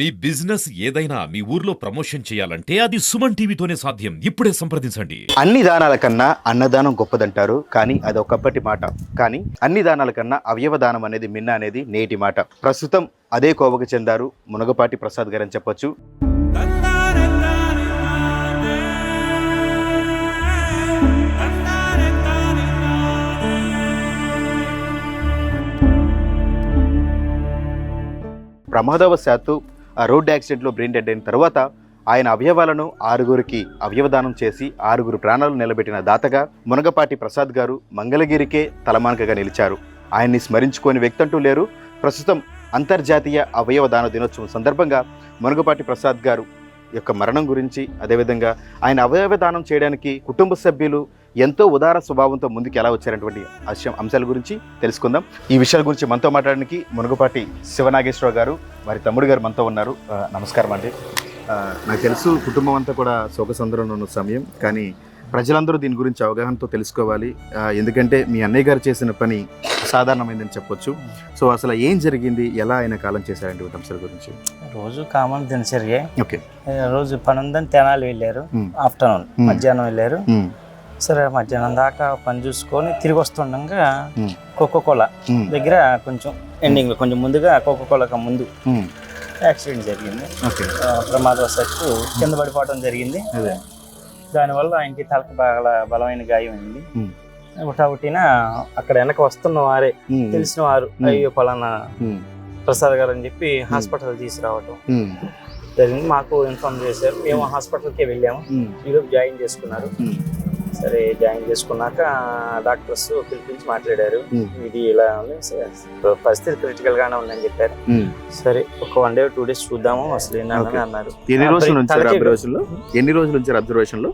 మీ business ఏదైనా మీ ఊర్లో promotion చేయాలంటే అది సుమన్ టీవీతోనే సాధ్యం. ఇప్పుడే సంప్రదించండి. అన్ని దానాల కన్నా అన్నదానం గొప్పదంటారు కానీ అది ఒకప్పటి మాట. కానీ అన్ని దానాల కన్నా అవయవ దానం అనేది మిన్న అనేది నేటి మాట. ప్రస్తుతం అదే కోవకు చెందారు మునగపాటి ప్రసాద్ గారని చెప్పొచ్చు. ప్రమాదవశాత్తు ఆ రోడ్డు యాక్సిడెంట్లో బ్రెయిన్ డెడ్ అయిన తర్వాత ఆయన అవయవాలను ఆరుగురికి అవయవదానం చేసి ఆరుగురు ప్రాణాలు నిలబెట్టిన దాతగా మునగపాటి ప్రసాద్ గారు మంగళగిరికే తలమానికగా నిలిచారు. ఆయన్ని స్మరించుకోని వ్యక్తి అంటూ లేరు. ప్రస్తుతం అంతర్జాతీయ అవయవ దాన దినోత్సవం సందర్భంగా మునగపాటి ప్రసాద్ గారు యొక్క మరణం గురించి అదేవిధంగా ఆయన అవయవదానం చేయడానికి కుటుంబ సభ్యులు ఎంతో ఉదార స్వభావంతో ముందుకు ఎలా వచ్చారనేటువంటి అంశం అంశాల గురించి తెలుసుకుందాం. ఈ విషయాల గురించి మనతో మాట్లాడడానికి మునగపాటి శివనాగేశ్వరరావు గారు వారి తమ్ముడు గారు మనతో ఉన్నారు. నమస్కారం అండి. నాకు తెలుసు కుటుంబం అంతా కూడా శోకసంద్రంలో ఉన్న సమయం కానీ ప్రజలందరూ దీని గురించి అవగాహనతో తెలుసుకోవాలి. ఎందుకంటే మీ అన్నయ్య గారు చేసిన పని సాధారణమైందని చెప్పొచ్చు. సో అసలు ఏం జరిగింది? ఎలా ఆయన కాలం చేశారంటే అంశాల గురించి? రోజు కామన్ దినచర్య. ఓకే. రోజు పని ఉందని తెనాలి వెళ్ళారు. ఆఫ్టర్నూన్. మధ్యాహ్నం వెళ్ళారు. సరే మధ్యాహ్నం దాకా పని చూసుకొని తిరిగి వస్తుండగా మ్మ్. కోకో కోలా ఉమ్, దగ్గర కొంచెం ఎండింగ్లో కొంచెం ముందుగా కోకో కోలాకి ముందు యాక్సిడెంట్ జరిగింది. ఆ, ప్రమాదవశాత్తు కింద పడిపోవడం జరిగింది. దానివల్ల ఆయనకి తలకు బాగా బలమైన గాయం అయింది. ఒకటిన అక్కడ వెనక వస్తున్న వారే తెలిసిన వారు. అయ్యో పలానా ప్రసాద్ గారు అని చెప్పి హాస్పిటల్ తీసుకురావటం జరిగింది. మాకు ఇన్ఫార్మ్ చేశారు. మేము హాస్పిటల్కి వెళ్ళాము. ఈరోజు జాయిన్ చేసుకున్నారు. సరే జాయిన్ చేసుకున్నాక డాక్టర్స్ పిలిపించి మాట్లాడారు. ఇది ఇలా ఉంది. పరిస్థితి క్రిటికల్ గానే ఉందని చెప్పారు. సరే ఒక వన్ డే టూ డేస్ చూద్దాము అసలు ఏంటని. అన్నారు. ఎన్ని రోజులు ఉంచారు అబ్జర్వేషన్లో? ఎన్ని రోజులు ఉంచారు అబ్జర్వేషన్లో?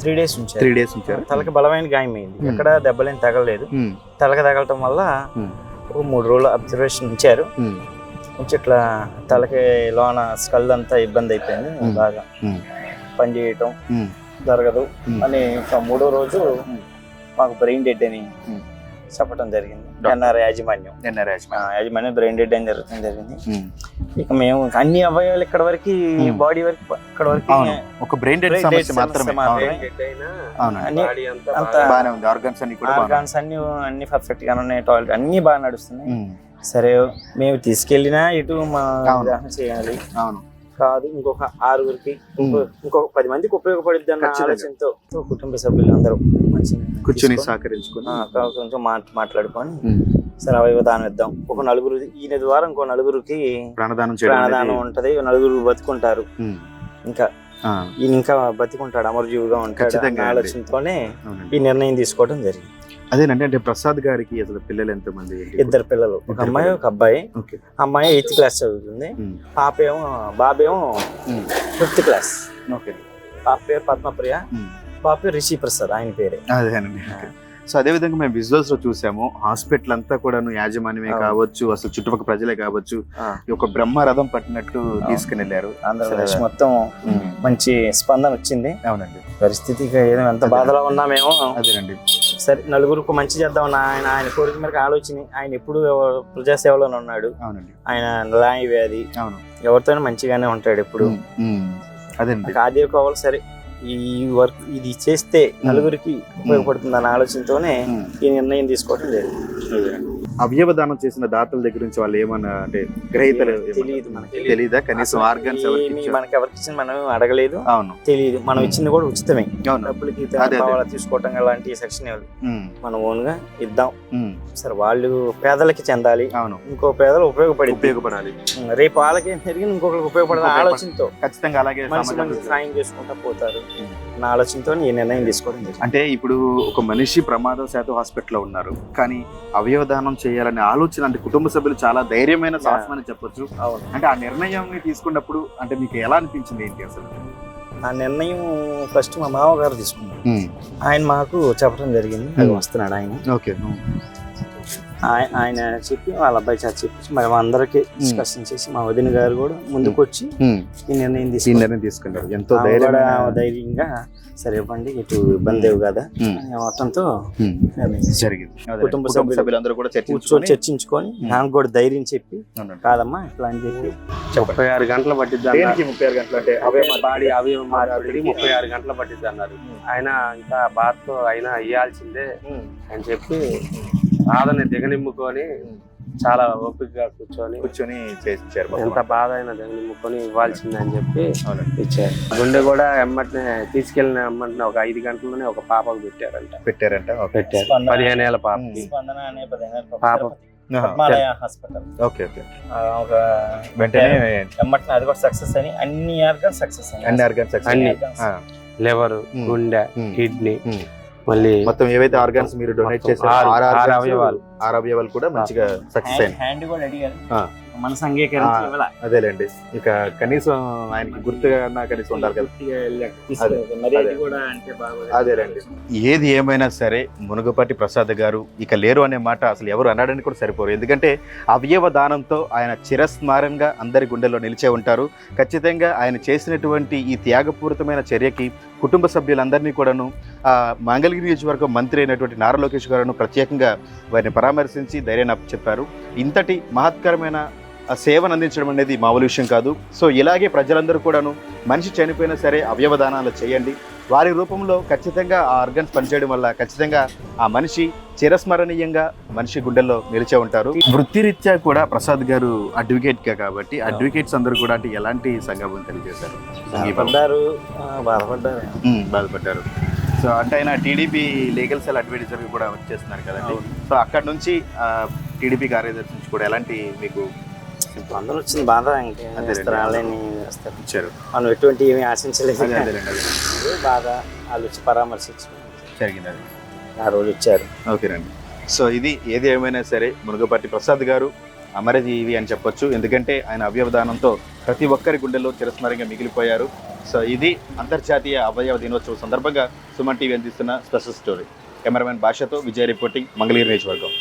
త్రీ డేస్ ఉంచారు త్రీ డేస్ ఉంచారు తలకి బలమైన గాయం అయింది. Hmm. ఎక్కడ దెబ్బలేం తగలలేదు. తలకి తగలటం వల్ల Hmm. ఒక మూడు రోజులు అబ్జర్వేషన్ ఉంచారు. కొంచెం ఇట్లా తలకి లోన స్కల్ అంతా ఇబ్బంది అయిపోయింది. Hmm. బాగా పని చేయటం. జరగదు. అని ఇంకా మూడో రోజు మాకు బ్రెయిన్ డెడ్ అని. చెప్పడం జరిగింది. ఎన్ఆర్ యాజమాన్యం. ఎన్ఆర్ యాజమాన్యం. యాజమాన్యం బ్రెయిన్ డెడ్ అని జరుగుతుంది జరిగింది. ఇక మేము అన్ని అవయవాలు ఇక్కడ వరకు. బాడీ వరకు ఇక్కడ వరకు ఒక బ్రెయిన్ డెడ్ సమస్య మాత్రమే. అన్ని అంత బాగానే ఉంది. ఆర్గన్స్ అన్ని ఆర్గాన్స్ అన్ని అన్ని పర్ఫెక్ట్గా ఉన్నాయి. టాయిలెట్ అన్ని బాగా నడుస్తున్నాయి. సరే మేము తీసుకెళ్ళినా ఇటు మా చేయాలి. అవును. కాదు ఇంకొక ఆరుగురికి ఇంకో- ఇంకొక పది మందికి ఉపయోగపడుద్ది అన్న. ఆలోచనతో కుటుంబ సభ్యులు అందరూ మంచిగా కూర్చొని సహకరించుకుని. మాట్లాడుకొని సరే అవయవ దానం ఇద్దాం. ఒక నలుగురు ఈయన ద్వారా ఇంకో నలుగురికి ప్రాణదానం ప్రాణదానం ఉంటది నలుగురు బతుకుంటారు. ఇంకా ఈయన ఇంకా బతికుంటాడు అమరజీవిగా ఉంటాడు. ఆలోచనతోనే ఈ నిర్ణయం తీసుకోవడం జరిగింది. అదేనండి అంటే ప్రసాద్ గారికి అసలు పిల్లలు ఎంతమంది? ఇద్దరు పిల్లలు. ఒక అమ్మాయి. ఒక అబ్బాయి. అమ్మాయి ఎయిత్ క్లాస్ చదువుతుంది. పాప ఏమో బాబేమో ఫిఫ్త్ క్లాస్. ఓకే. పాప పేరు పద్మప్రియ. పాప పేరు రిషి ప్రసాద్ ఆయన పేరే. అదేనండి సో అదే విధంగా మేము విజువల్స్లో చూసాము. హాస్పిటల్ అంతా కూడాను యాజమాన్యమే. కావచ్చు అసలు చుట్టుపక్కల ప్రజలే కావచ్చు. ఒక బ్రహ్మరథం పట్టినట్టు తీసుకుని వెళ్ళారు ఆంధ్రప్రదేశ్ మొత్తం మంచి స్పందన వచ్చింది. అవునండి. పరిస్థితి ఏదో ఎంత బాధలో ఉన్నామేమో అదేనండి. సరే నలుగురికి మంచి చేద్దాం ఆయన ఆయన కోరిక మేరకు ఆలోచన ఆయన ఎప్పుడు ప్రజాసేవలోనే ఉన్నాడు. అవునండి. ఆయన నిలాయ వ్యాధి. అవును. ఎవరితోనే మంచిగానే ఉంటాడు ఎప్పుడు. నాకు ఆది కావాలి సరే ఈ వర్క్ ఇది చేస్తే నలుగురికి ఉపయోగపడుతుంది అన్న ఆలోచనతోనే ఈ నిర్ణయం తీసుకోవడం లేదు అదేనండి. అవయవ దానం చేసిన దాతల దగ్గర నుంచి వాళ్ళు ఏమన్నా అంటే గ్రహీతలు? తెలియదు మనకి. తెలీదా? కనీసం ఆర్గన్స్ మనకి ఎవరికి మనం అడగలేదు. అవును. తెలియదు మనం ఇచ్చింది కూడా ఉచితమే. అవును. డబ్బులకి తీసుకోవటం అలాంటి సెక్షన్ మనం ఓన్గా ఇద్దాం సరే వాళ్ళు పేదలకి చెందాలి. అవును. ఇంకో పేదలు ఉపయోగపడి ఉపయోగపడాలి. రేపు వాళ్ళకి ఏం జరిగింది ఇంకొకరికి ఉపయోగపడాలి ఆలోచనతో. ఖచ్చితంగా అలాగే సాయం చేసుకుంటా పోతారు. నా ఆలోచనతో ఈ నిర్ణయం తీసుకోవడం జరిగింది. అంటే ఇప్పుడు ఒక మనిషి ప్రమాదం శాతం హాస్పిటల్లో ఉన్నారు. కానీ అవయవ దానం చేయాలనే ఆలోచన అంటే కుటుంబ సభ్యులు చాలా ధైర్యమైన సాహసం అని చెప్పొచ్చు. అంటే ఆ నిర్ణయం తీసుకున్నప్పుడు అంటే మీకు ఎలా అనిపించింది ఏంటి అసలు? ఆ నిర్ణయం ఫస్ట్ మా మామగారు తీసుకున్నారు. ఆయన మాకు చెప్పడం జరిగింది. వస్తున్నాడు ఆయన. ఓకే. ఆయన చెప్పి వాళ్ళ అబ్బాయి చేత చెప్పించి మరి అందరికి డిస్కషన్ చేసి మా వదిన గారు కూడా ముందుకు వచ్చి. ఈ నిర్ణయం ఈ తీసుకున్నారు నిర్ణయం తీసుకుంటారు ఎంతో ధైర్యంగా సరే ఇవ్వండి ఇటు ఇబ్బంది లేవు కదా మొత్తంతో తీసుకున్నారు. జరిగింది. కుటుంబ కుటుంబ సభ్యులు సభ్యులందరూ కూడా కూర్చొని చర్చించుకొని చర్చించుకొని నాకు కూడా ధైర్యం చెప్పి. కాదమ్మా ఇట్లా అని చెప్పి ముప్పై ఆరు గంటలు పట్టిద్ది ముప్పై ఆరు గంటలు అంటే అవే బాడీ అవయవ మార్పిడికి ముప్పై ఆరు గంటలు పట్టిద్ది అన్నారు. ఆయన ఇంకా బాధతో అయినా ఇయ్యాల్సిందే అని చెప్పి బాధని దిగనిమ్ముకొని చాలా ఓపికగా కూర్చొని కూర్చొని మొత్తం. ఎంత బాధ అయినా దిగనిమ్ముకొని ఇవ్వాల్సిందే అని చెప్పి ఇచ్చారు. గుండె కూడా ఎమ్మటినే తీసుకెళ్ళిన ఎమ్మటినే ఒక ఐదు గంటల్లోనే ఒక పాపకు పెట్టారంట. పెట్టారంట పెట్టారు. స్పందన- పదిహేను ఏళ్ళ పాప. హాస్పిటల్. ఓకే ఒక వెంటనే ఎమ్మటిని అది కూడా సక్సెస్ అని అన్ని ఆర్గన్ సక్సెస్ అని. అన్ని ఆర్గాన్స్ అన్ని. organs. లివర్. గుండె. కిడ్నీ. మళ్ళీ మొత్తం ఏవైతే ఆర్గాన్స్ మీరు డొనేట్ చేశారో ఆరు- అవయవాలు. ఆరు అవయవాలు కూడా మంచిగా సక్సెస్ అయింది హ్యాండ్ కూడా అడిగారు ఆ. మనసు అంగీకరించి ఆ. ఇవ్వాల. అదేలేండి ఇక కనీసం ఆయనకి గుర్తుగా అన్నా కనీసం ఉండాలి కదా. అదేలేండి ఏది ఏమైనా సరే మునుగపాటి ప్రసాద్ గారు ఇక లేరు అనే మాట అసలు ఎవరు అనడానికి కూడా సరిపోరు ఎందుకంటే అవయవ దానంతో ఆయన చిరస్మరణంగా అందరి గుండెల్లో నిలిచే ఉంటారు ఖచ్చితంగా ఆయన చేసినటువంటి ఈ త్యాగపూరితమైన చర్యకి కుటుంబ సభ్యులందరినీ కూడాను మంగళగిరి నియోజకవర్గం మంత్రి అయినటువంటి నారా లోకేష్ గారును ప్రత్యేకంగా వారిని పరామర్శించి ధైర్యాన్ని చెప్పారు ఇంతటి మహత్కరమైన సేవను అందించడం అనేది మామూలు విషయం కాదు. సో ఇలాగే ప్రజలందరూ కూడాను మనిషి చనిపోయినా సరే అవయవదానాలు చేయండి. వారి రూపంలో ఖచ్చితంగా ఆ ఆర్గన్స్ పనిచేయడం వల్ల ఖచ్చితంగా ఆ మనిషి చిరస్మరణీయంగా మనిషి గుండెల్లో నిలిచే ఉంటారు. వృత్తిరీత్యా కూడా ప్రసాద్ గారు అడ్వకేట్గా కాబట్టి అడ్వకేట్స్ అందరూ కూడా అంటే ఎలాంటి సంఘం తెలియజేశారు? బాధపడ్డారు. బాధపడ్డారు. సో అంటే ఆయన టీడీపీ లీగల్ సెల్ అడ్వైజర్ కూడా వచ్చేస్తున్నారు కదండి. అవును. సో అక్కడ నుంచి టీడీపీ కార్యదర్శి నుంచి కూడా ఎలాంటి మీకు అందరూ వచ్చింది బాధ ఇచ్చారు మనం ఎటువంటి ఏమీ ఆశించలేదు. బాధ వాళ్ళు వచ్చి పరామర్శించి జరిగింది అది ఆ రోజు వచ్చారు. ఓకేనండి సో ఇది ఏది ఏమైనా సరే మునుగపాటి ప్రసాద్ గారు అమరజీవి అని చెప్పొచ్చు. ఎందుకంటే ఆయన అవయవదానంతో ప్రతి ఒక్కరి గుండెల్లో చిరస్మరంగా మిగిలిపోయారు. సో ఇది అంతర్జాతీయ అవయవ దినోత్సవం సందర్భంగా సుమన్ టీవీ అందిస్తున్న స్పెషల్ స్టోరీ. కెమెరామెన్ భాషతో విజయ రిపోర్టింగ్ మంగళగిరి నియోజకవర్గం.